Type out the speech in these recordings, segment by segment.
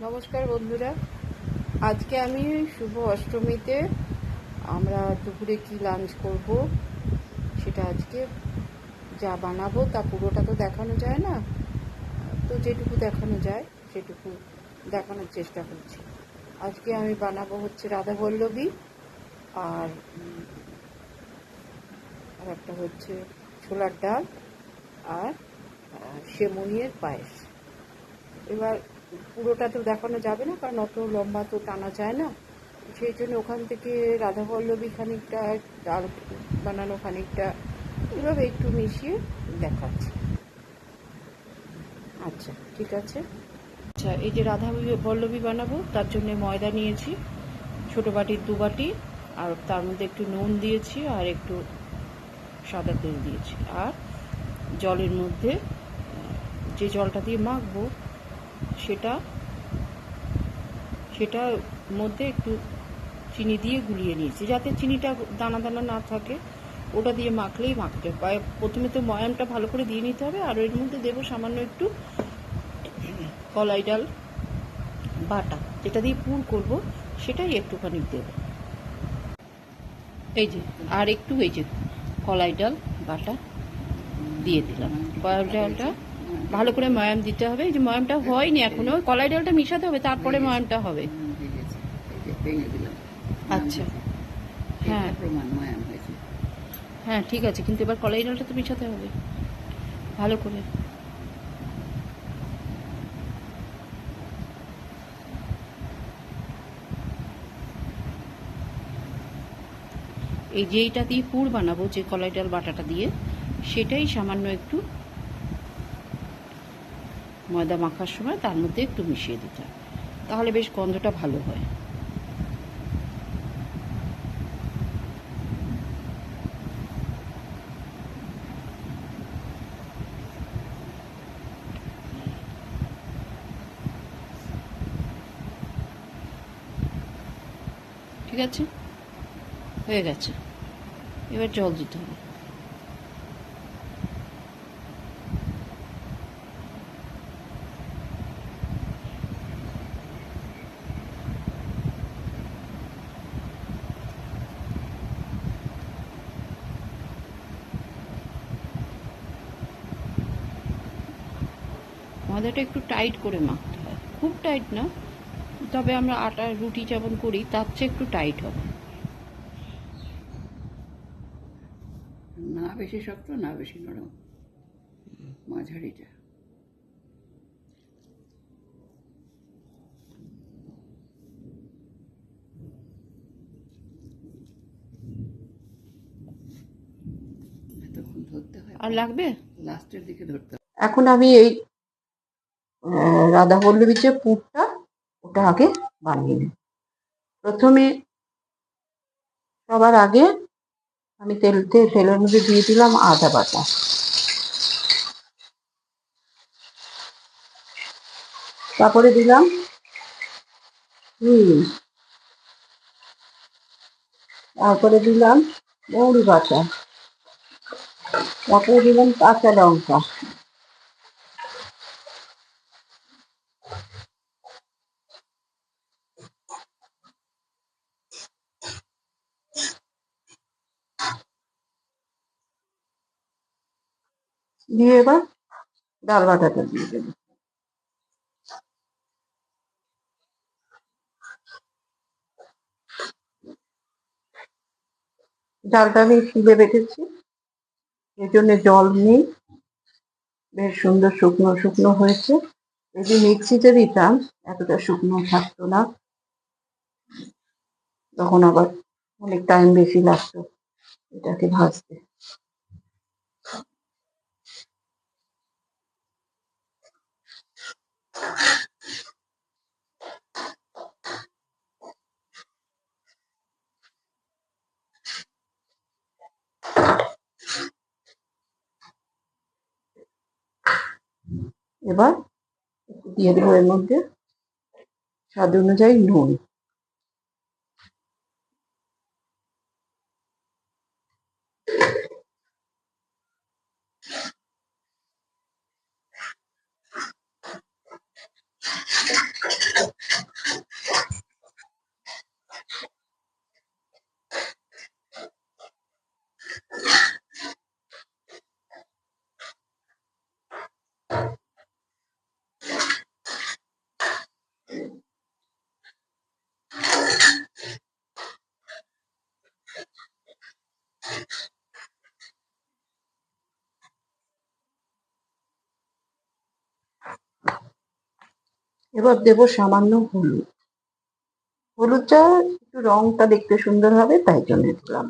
নমস্কার বন্ধুরা। আজকে আমি শুভ অষ্টমীতে আমরা দুপুরে কি লাঞ্চ করব সেটা আজকে যা বানাবো তা পুরোটা তো দেখানো যায় না। তো যেটুকু দেখানো যায় সেটুকু দেখানোর চেষ্টা করছি। আজকে আমি বানাবো হচ্ছে রাধা বল্লভী আর আর একটা হচ্ছে ছোলার ডাল আর আহ, সেমুইয়ের পায়েস। এবার পুরোটা তো দেখানো যাবে না, কারণ অত লম্বা তো টানা যায় না। সেই জন্য ওখান থেকে রাধা পল্লবী খানিকটা ডাল বানানো খানিকটা, এভাবে একটু মিশিয়ে দেখাচ্ছি। আচ্ছা ঠিক আছে। আচ্ছা এই যে রাধা পল্লবী বানাবো, তার জন্য ময়দা নিয়েছি, ছোট বাটির দু বাটি, আর তার মধ্যে একটু নুন দিয়েছি, আর একটু সাদা তেল দিয়েছি। আর জলের মধ্যে যে জলটা দিয়ে মাখবো সেটা সেটা মধ্যে একটু চিনি দিয়ে গুলিয়ে নিয়েছি, যাতে চিনিটা দানা দানা না থাকে। ওটা দিয়ে মাখলেই মাখতে প্রথমে তো ময়ামটা ভালো করে দিয়ে নিতে হবে, আর এর মধ্যে দেবো সামান্য একটু কলাই ডাল, বাটা, যেটা দিয়ে পুর করব, সেটাই একটুখানি দেবো। এই যে, আর একটু এই যে কলাই ডাল, বাটা দিয়ে দিলাম। কলাই ডালটা ভালো করে ময়াম দিতে হবে যে ময়ামটা হয়নি এখনও, কলাই ডালটা মিশাতে হবে, তারপরে ময়ামটা হবে। আচ্ছা। হ্যাঁ। হ্যাঁ ঠিক আছে, কিন্তু এবার কলাই ডালটা তো মিশাতে হবে ভালো করে এই যে এইটা দিয়ে পুর বানাবো, যে কলাই ডাল বাটাটা দিয়ে, সেটাই সামান্য একটু ময়দা মাখার সময় তার মধ্যে একটু মিশিয়ে দিতে হবে তাহলে বেশ গন্ধটা ভালো হয়। ঠিক আছে? হয়ে গেছে। এবার জল দিতে হবে। ময়দাটা একটু টাইট করে মাখতে হয়। খুব টাইট না তবে আমরা আটা রুটি যেমন করি তার চেয়ে একটু টাইট হবে। না বেশি শক্ত না বেশি নরম। মাঝারিটা। এতক্ষণ ধরতে হয়। আর লাগবে? লাস্টের দিকে ধরতে হয়। এখন আমি এই রাধা পল্লবীর যে পুরটা ওটা আগে বানিয়ে নিই। প্রথমে সবার আগে আমি তেল তে- তেলের মধ্যে দিয়ে দিলাম আদা বাটা। তারপরে দিলাম হুম তারপরে দিলাম মৌরি বাটা। তারপরে দিলাম কাঁচা লঙ্কা। দিয়ে এবার ডাল বাটাটা দিয়ে দেব। ডালটা আমি শিলে বেটেছি এই জন্য জল নেই, বেশ সুন্দর শুকনো শুকনো হয়েছে। যদি মিক্সিতে দিতাম, এতটা শুকনো থাকতো না। তখন আবার অনেক টাইম বেশি লাগতো এটাকে ভাজতে এবার একটু দিয়ে দেবো মধ্যে। স্বাদ অনুযায়ী নুন। এবার দেব সামান্য হলুদ। হলুদটা একটু রংটা দেখতে সুন্দর হবে তাই জন্য দিলাম।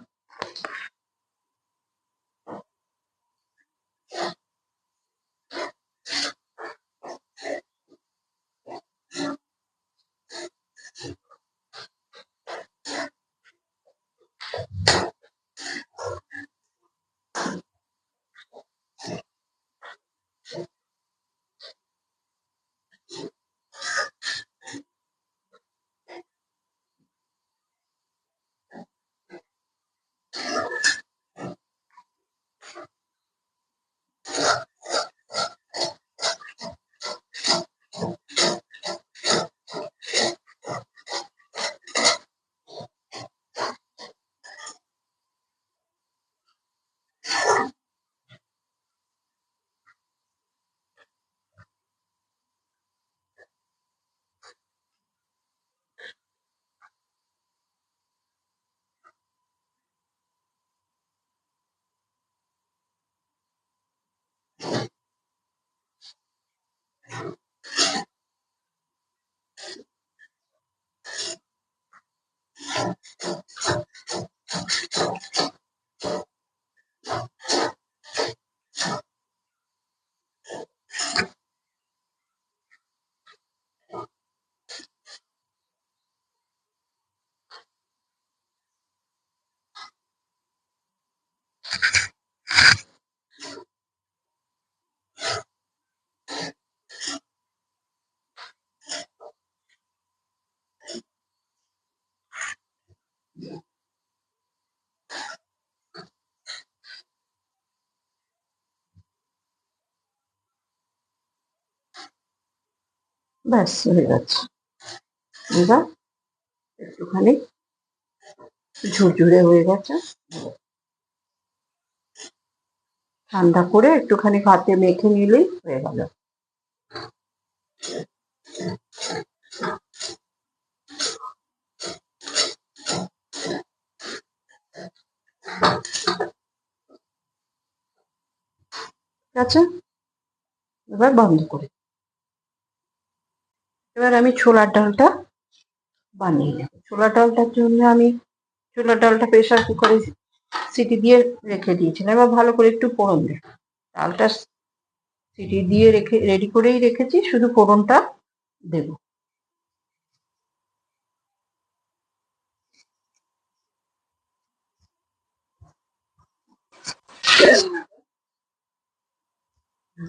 ব্যাস, হয়ে গেছে। এবার একটুখানি ঝুরঝুরে হয়ে গেছে। ঠান্ডা করে একটুখানি হাতে মেখে নিলেই হয়ে গেল। আছে? এবার বন্ধ করে। এবার আমি ছোলার ডালটা বানিয়ে নেব। ছোলার ডালটার জন্য আমি ছোলার ডালটা প্রেশার কুকারে সিটি দিয়ে রেখে দিয়েছিলাম এবার ভালো করে একটু ফোড়ন দেব। ডালটা সিটি দিয়ে রেখে, রেডি করেই রেখেছি, শুধু ফোড়নটা দেব।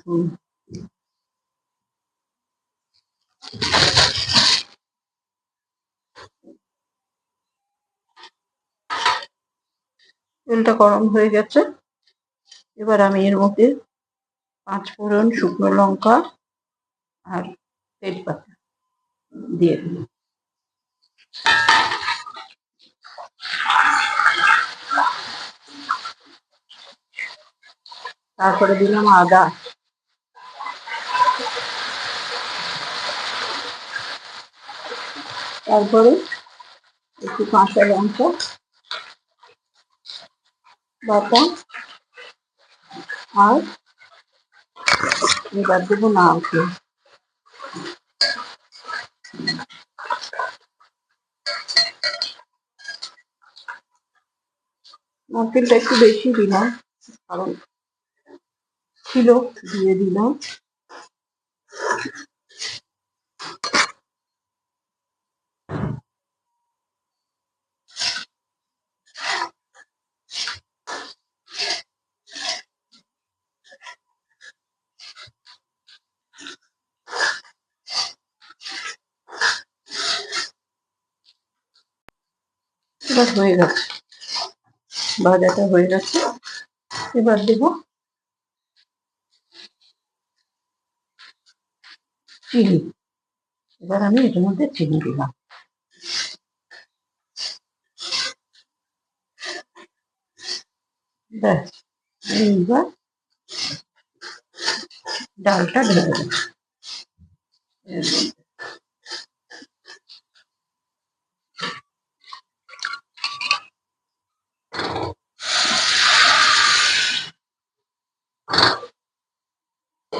হুম। তেলটা গরম হয়ে গেছে। এবার আমি এর মধ্যে পাঁচ ফোড়ন শুকনো লঙ্কা আর তেজপাতা দিয়ে দিল তারপরে দিলাম আদা। তারপরে একটু কাঁচা লঙ্কা, বাটা, আর এবার দেবো নারকেল। নারকেলটা একটু বেশি দিলাম, কারণ ছিল, দিয়ে দিলাম। এবার হয়ে গেছে। ভাজাটা হয়ে গেছে। এবার দেবো চিনি। এবার আমি এটার মধ্যে চিনি দিলাম। ব্যাস ডালটা ঢেলে দেবো।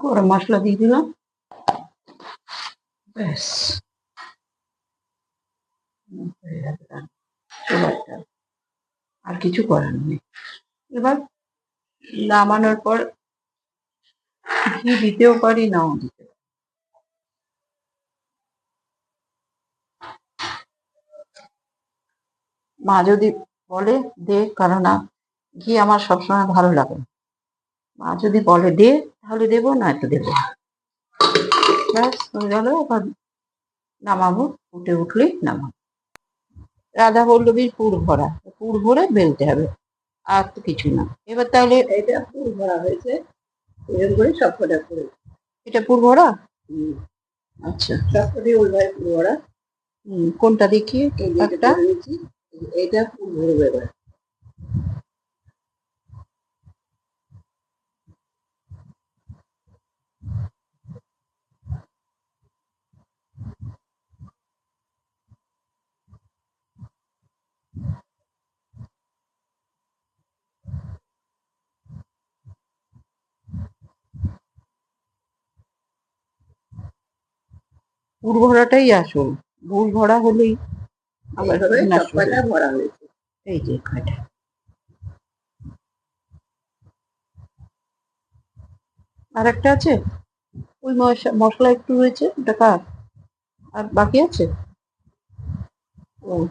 গরম মশলা দিয়ে দিলাম ব্যাস হয়ে। আর কিছু করার নেই এবার নামানোর পর ঘি দিতেও পারি নাও দিতে মা যদি বলে দে কেননা ঘি আমার সবসময় ভালো লাগে না। মা যদি বলে দে তাহলে দেবো না তো দেবো ব্যাস হয়ে গেল এবার নামাবো ফুটে উঠলেই নামাবো। রাধা বল্লভীর পুর ভরা পুর ভরে বেলতে হবে আর তো কিছু না। এবার তাহলে এটা পুর ভরা হয়েছে এরকম করে সব কটা করে এটা পুর ভরা? আচ্ছা সব কটি ওইভাবে ফুল ভরা। কোনটা দেখি? একটা। এটা ফুল ভরবে এবার পুর ভরাটাই আসল। ভুল ভরা হলেই আবার ভরা হয়েছে। এই যে আর একটা আছে? ওই মশ- মশলা একটু রয়েছে ওটা কার? আর বাকি আছে? ও।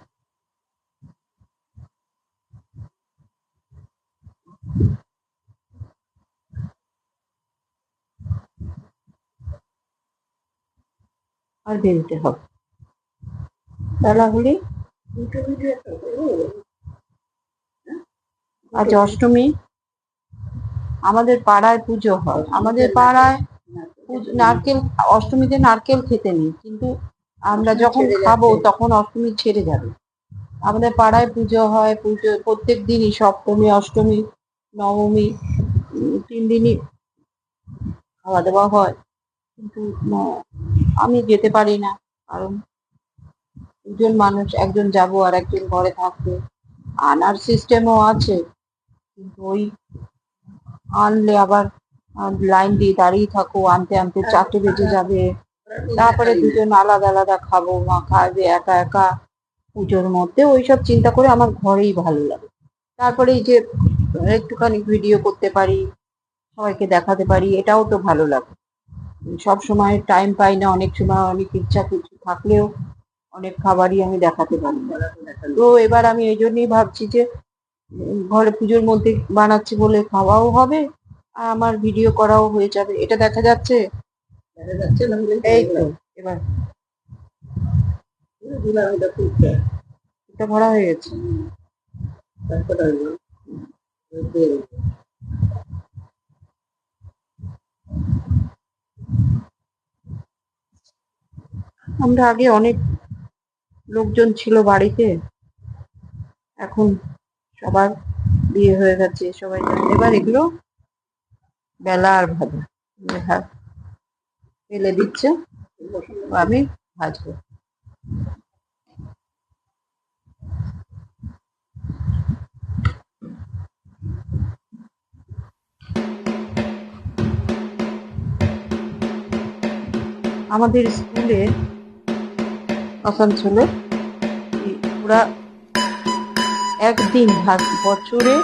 আর বেরোতে হবে। বেলা হলে দুটো ভিডিও একটা করব আজ অষ্টমী। আমাদের পাড়ায় পুজো হয়। আমাদের পাড়ায় নারকেল অষ্টমীতে নারকেল খেতে নেই। কিন্তু আমরা যখন খাব তখন অষ্টমী ছেড়ে যাবে। আমাদের পাড়ায় পুজো হয়। পুজো প্রত্যেক দিনই সপ্তমী অষ্টমী নবমী তিন দিনই খাওয়া দাওয়া হয়। কিন্তু আমি যেতে পারি না, কারণ দুজন মানুষ, একজন যাব আর একজন ঘরে থাকবে। আনার সিস্টেমও আছে, কিন্তু ওই আনলে আবার লাইন দিয়ে দাঁড়িয়ে থাকো, আনতে আনতে চারটে বেজে যাবে। তারপরে দুজন আলাদা আলাদা খাব, মা খাবে, একা একা। পুজোর মধ্যে ওইসব চিন্তা করে আমার ঘরেই ভালো লাগে। তারপরে এই যে একটুখানি ভিডিও করতে পারি, সবাইকে দেখাতে পারি, এটাও তো ভালো লাগে। সব সময় টাইম পাই না অনেক সময় অনেক ইচ্ছা কিছু থাকলেও অনেক খাবারই আমি দেখাতে পারি না। তো এবার আমি এই জন্যই ভাবছি যে ঘরে পুজোর মধ্যে বানাচ্ছি বলে খাওয়াও হবে আর আমার ভিডিও করাও হয়ে যাবে। এটা দেখা যাচ্ছে? দেখা যাচ্ছে এই তো এবার। এটা ভরা হয়ে গেছে। তারপরে হলো বেল আমরা আগে অনেক লোকজন ছিল বাড়িতে। এখন সবার বিয়ে হয়ে গেছে, সবাই এবার এগুলো বেলা আর ভাজা ফেলে দিচ্ছে, আমি ভাজবো। আমাদের স্কুলে আসানসোলে ওরা একদিন বছরে,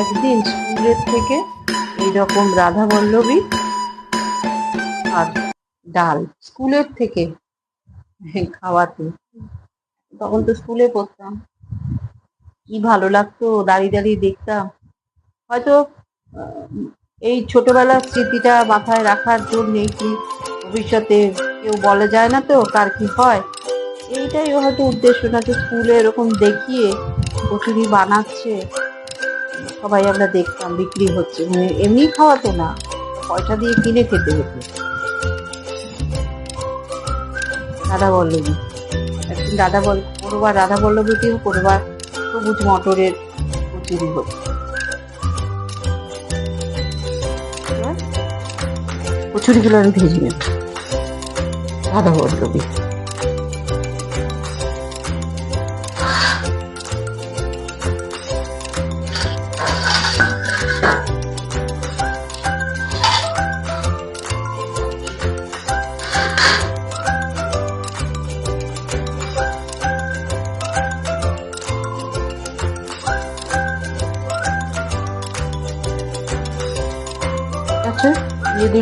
একদিন স্কুলের থেকে এইরকম রাধা বল্লভী আর ডাল স্কুলের থেকে খাওয়াতে। তখন তো স্কুলে পড়তাম। কি ভালো লাগতো দাঁড়িয়ে দাঁড়িয়ে দেখতাম। হয়তো এই ছোটবেলার স্মৃতিটা মাথায় রাখার জন্যে কি ভবিষ্যতে কেউ বলা যায় না তো কার কি হয়? এইটাই হয়তো উদ্দেশ্য নাকি স্কুলে এরকম দেখিয়ে কচুরি বানাচ্ছে। সবাই আমরা দেখতাম, বিক্রি হচ্ছে। মানে এমনি খাওয়াতো না। পয়সা দিয়ে কিনে খেতে হতো। দাদা বল্লভী। একদিন দাদা বল কোনোবার রাধা বল্লভীতেও কোনোবার সবুজ মটরের কচুরি হতো। কচুরিগুলো আমি ভেজে নেব। রাধা বল্লভী।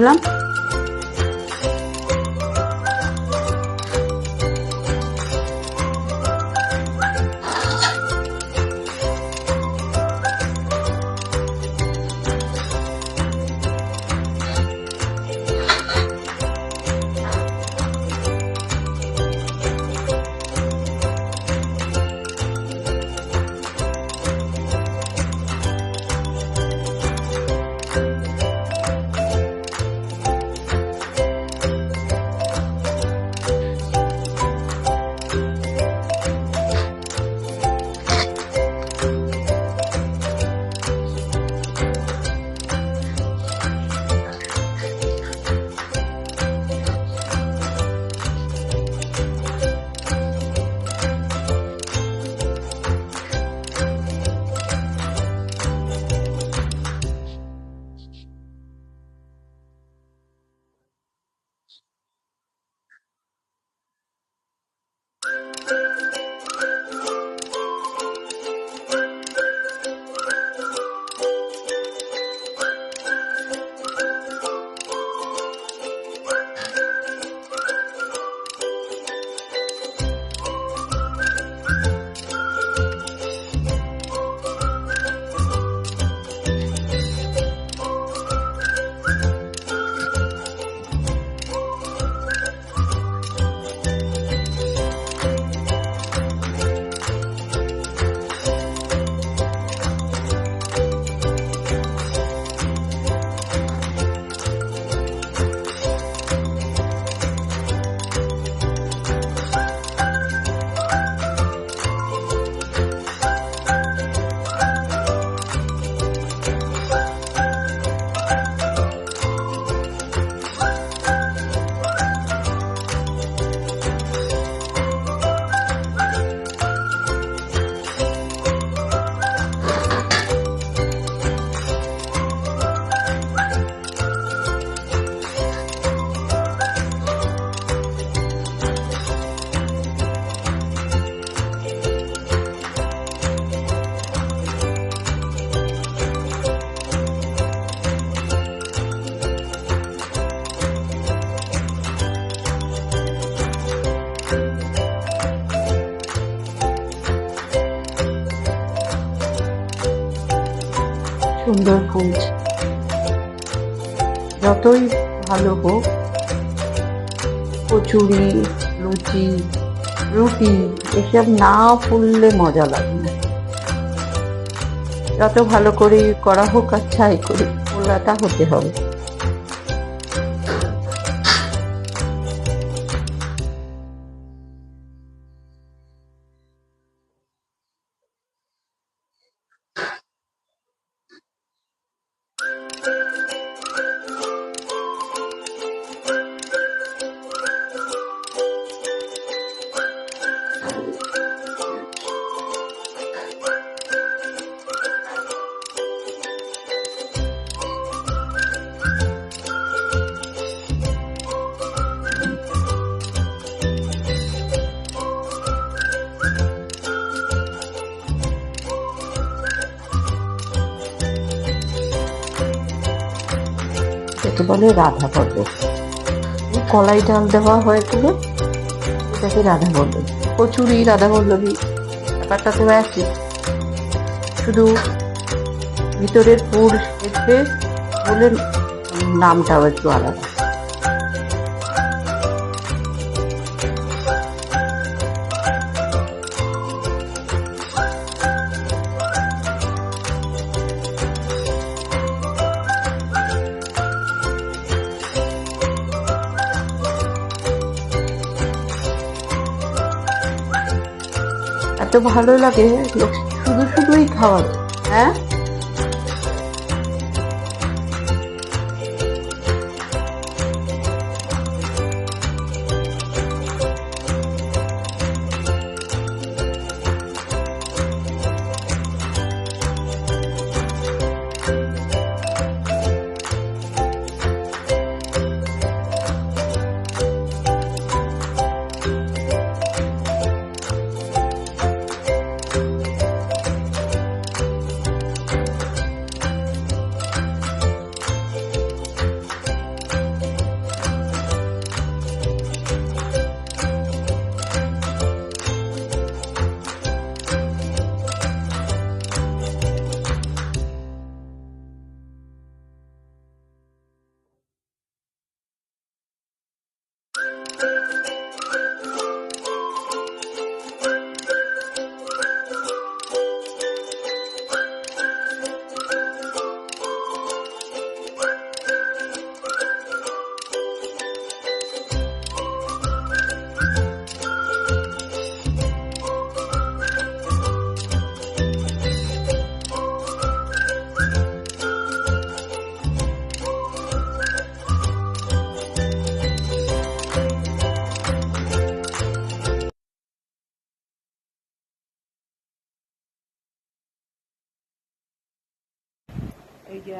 দিয়ে সুন্দর ফুলছে যতই ভালো হোক, কচুরি, লুচি, রুটি, এসব না ফুললে মজা লাগে যত ভালো করে করা হোক আর ছাই করে ফোলাটা হতে হবে। এটাকে বলে রাধা পল্লব কলাই ডাল দেওয়া হয়েছিল তাকে এটাকে রাধা পল্লবী কচুরি, রাধা পল্লবী ব্যাপারটা তো একই। শুধু ভিতরের পুর দেখবে বলে নামটাও একটু আলাদা। এত ভালো লাগে শুধু শুধুই খাওয়াবে হ্যাঁ?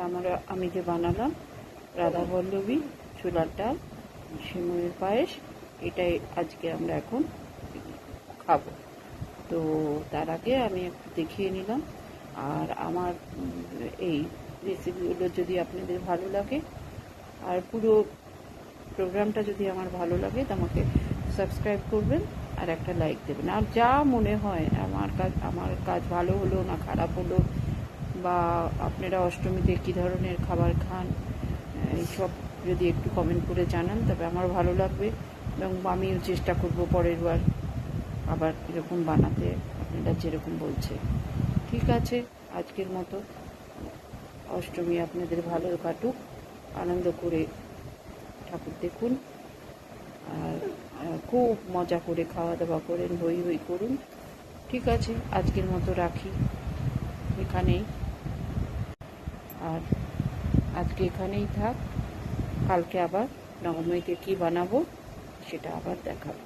আমরা, আমি যে বানালাম, রাধা বল্লভী ছোলার ডাল সিমুয়ের পায়েস, এটাই আজকে আমরা এখন খাব। তো তার আগে আমি একটু দেখিয়ে নিলাম। আর আমার এই রেসিপিগুলো যদি আপনাদের ভালো লাগে, আর পুরো প্রোগ্রামটা যদি আমার ভালো লাগে, তো আমাকে সাবস্ক্রাইব করবেন আর একটা লাইক দেবেন। আর যা মনে হয়, আমার কাজ আমার কাজ ভালো হলো না খারাপ হলো বা আপনারা অষ্টমীতে কী ধরনের খাবার খান এইসব যদি একটু কমেন্ট করে জানান, তবে আমার ভালো লাগবে। এবং আমিও চেষ্টা করব পরের বার আবার এরকম বানাতে, আপনারা যেরকম বলছে। ঠিক আছে, আজকের মতো অষ্টমী আপনাদের ভালো কাটুক, আনন্দ করে ঠাকুর দেখুন, আর খুব মজা করে খাওয়া দাওয়া করেন, হই হই করুন। ঠিক আছে, আজকের মতো রাখি। এখানেই। আর আজকে এখানেই থাক। কালকে আবার নবমীতে কি বানাবো সেটা আবার দেখাবো।